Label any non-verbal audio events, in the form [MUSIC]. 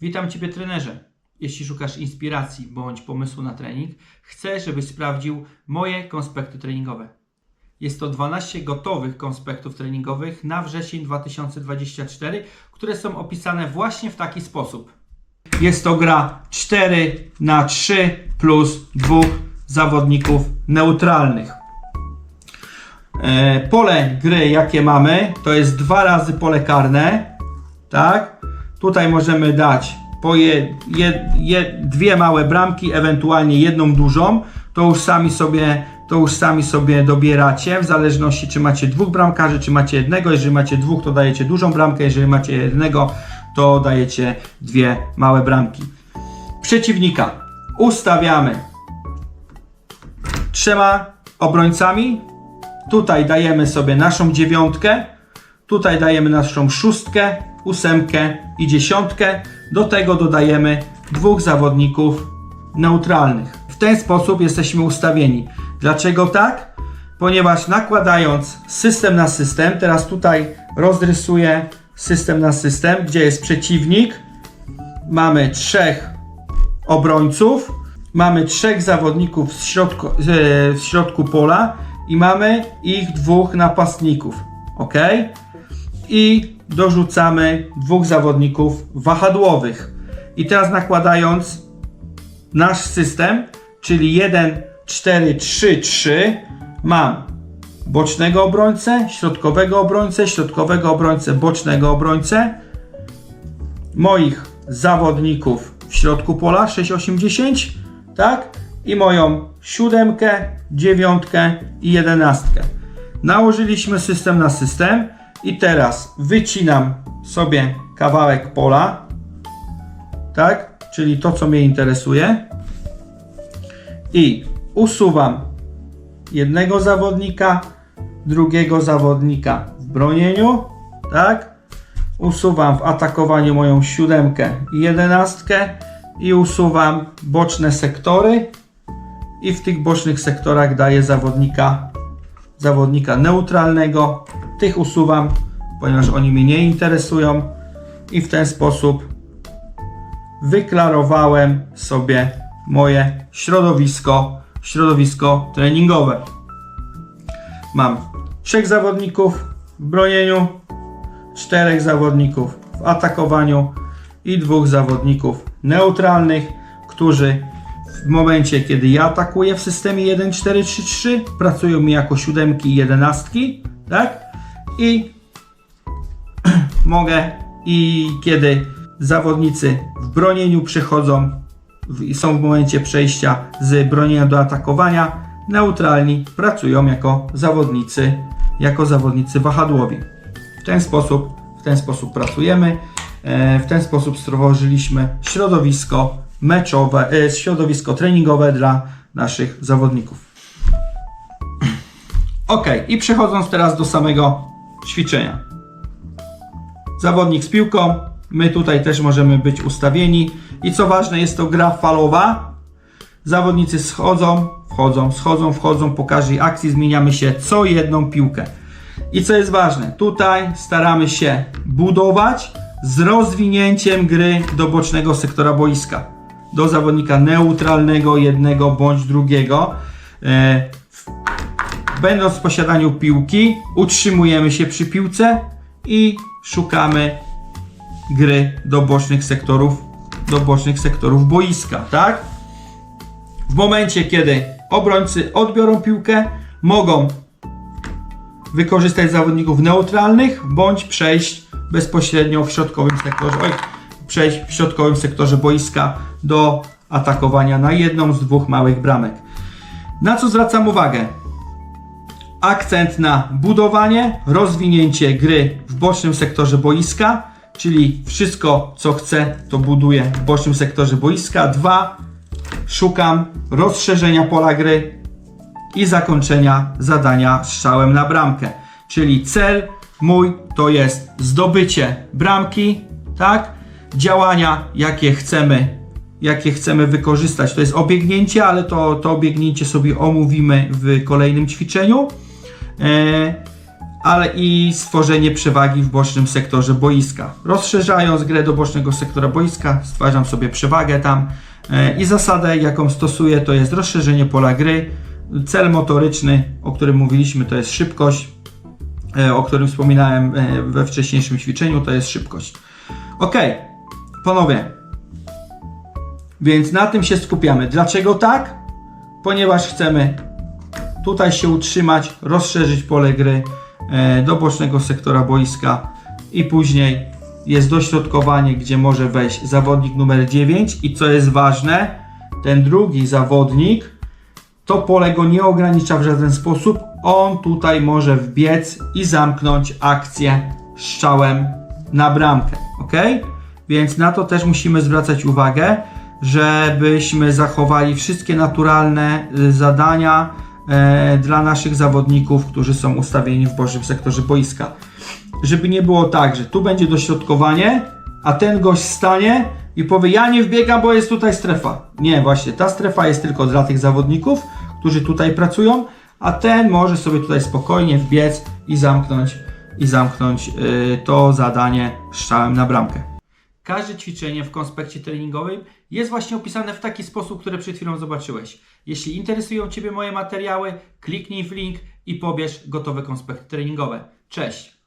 Witam Ciebie trenerze. Jeśli szukasz inspiracji bądź pomysłu na trening, chcę, żebyś sprawdził moje konspekty treningowe. Jest to 12 gotowych konspektów treningowych na wrzesień 2024, które są opisane właśnie w taki sposób. Jest to gra 4 na 3 plus dwóch zawodników neutralnych. E, pole gry, jakie mamy, to jest dwa razy pole karne, tak? Tutaj możemy dać po je, je, je, dwie małe bramki, ewentualnie jedną dużą. To już sami sobie, to już sami sobie dobieracie, w zależności czy macie dwóch bramkarzy, czy macie jednego. Jeżeli macie dwóch, to dajecie dużą bramkę, jeżeli macie jednego, to dajecie dwie małe bramki. Przeciwnika ustawiamy trzema obrońcami. Tutaj dajemy sobie naszą dziewiątkę, tutaj dajemy naszą szóstkę, ósemkę i dziesiątkę. Do tego dodajemy dwóch zawodników neutralnych. W ten sposób jesteśmy ustawieni. Dlaczego tak? Ponieważ nakładając system na system, teraz tutaj rozrysuję system na system, gdzie jest przeciwnik, mamy trzech obrońców, mamy trzech zawodników w środku, e, w środku pola i mamy ich dwóch napastników. ok? I dorzucamy dwóch zawodników wahadłowych. I teraz nakładając nasz system, czyli 1, 4, 3, 3, mam bocznego obrońcę, środkowego obrońcę, środkowego obrońcę, bocznego obrońcę, moich zawodników w środku pola 6, 8, 10, tak? I moją siódemkę, dziewiątkę i jedenastkę. Nałożyliśmy system na system i teraz wycinam sobie kawałek pola, tak? Czyli to, co mnie interesuje. I usuwam jednego zawodnika, drugiego zawodnika w bronieniu, tak? Usuwam w atakowaniu moją siódemkę i jedenastkę i usuwam boczne sektory i w tych bocznych sektorach daję zawodnika zawodnika neutralnego. Tych usuwam, ponieważ oni mnie nie interesują i w ten sposób wyklarowałem sobie moje środowisko, środowisko treningowe. Mam trzech zawodników w bronieniu, czterech zawodników w atakowaniu i dwóch zawodników neutralnych, którzy w momencie, kiedy ja atakuję w systemie 1-4-3-3, pracują mi jako siódemki i jedenastki, tak? I [CLEARS THROAT] mogę i kiedy zawodnicy w bronieniu przychodzą i są w momencie przejścia z bronienia do atakowania, neutralni pracują jako zawodnicy, jako zawodnicy wahadłowi. W ten sposób, w ten sposób pracujemy. E, W ten sposób stworzyliśmy środowisko meczowe, e, środowisko treningowe dla naszych zawodników. [CLEARS THROAT] Ok, i przechodząc teraz do samego ćwiczenia. Zawodnik z piłką, my tutaj też możemy być ustawieni. I co ważne, jest to gra falowa. Zawodnicy schodzą, wchodzą, schodzą, wchodzą. Po każdej akcji zmieniamy się co jedną piłkę. I co jest ważne, tutaj staramy się budować z rozwinięciem gry do bocznego sektora boiska. Do zawodnika neutralnego, jednego bądź drugiego. E, Będąc w posiadaniu piłki, utrzymujemy się przy piłce i szukamy gry do bocznych sektorów, do bocznych sektorów boiska, tak? W momencie, kiedy obrońcy odbiorą piłkę, mogą wykorzystać zawodników neutralnych, bądź przejść bezpośrednio w środkowym sektorze, oj, przejść w środkowym sektorze boiska do atakowania na jedną z dwóch małych bramek. Na co zwracam uwagę? Akcent na budowanie, rozwinięcie gry w bocznym sektorze boiska, czyli wszystko co chcę, to buduję w bocznym sektorze boiska. Dwa, szukam rozszerzenia pola gry, i zakończenia zadania strzałem na bramkę. Czyli cel mój to jest zdobycie bramki, tak? Działania, jakie chcemy, jakie chcemy wykorzystać. To jest obiegnięcie, ale to, to obiegnięcie sobie omówimy w kolejnym ćwiczeniu. E, ale i stworzenie przewagi w bocznym sektorze boiska. Rozszerzając grę do bocznego sektora boiska, stwarzam sobie przewagę tam e, i zasadę, jaką stosuję, to jest rozszerzenie pola gry. Cel motoryczny, o którym mówiliśmy, to jest szybkość, e, o którym wspominałem e, we wcześniejszym ćwiczeniu, to jest szybkość. Ok, panowie, więc na tym się skupiamy. Dlaczego tak? Ponieważ chcemy tutaj się utrzymać, rozszerzyć pole gry e, do bocznego sektora boiska i później jest dośrodkowanie, gdzie może wejść zawodnik numer 9 i co jest ważne, ten drugi zawodnik to pole go nie ogranicza w żaden sposób. On tutaj może wbiec i zamknąć akcję strzałem na bramkę. Ok? Więc na to też musimy zwracać uwagę, żebyśmy zachowali wszystkie naturalne y, zadania e, dla naszych zawodników, którzy są ustawieni w bocznym sektorze boiska. Żeby nie było tak, że tu będzie dośrodkowanie, a ten gość stanie i powie: Ja nie wbiegam, bo jest tutaj strefa. Nie, właśnie ta strefa jest tylko dla tych zawodników, którzy tutaj pracują, a ten może sobie tutaj spokojnie wbiec i zamknąć, i zamknąć y, to zadanie strzałem na bramkę. Każde ćwiczenie w konspekcie treningowym jest właśnie opisane w taki sposób, który przed chwilą zobaczyłeś. Jeśli interesują Ciebie moje materiały, kliknij w link i pobierz gotowe konspekty treningowe. Cześć!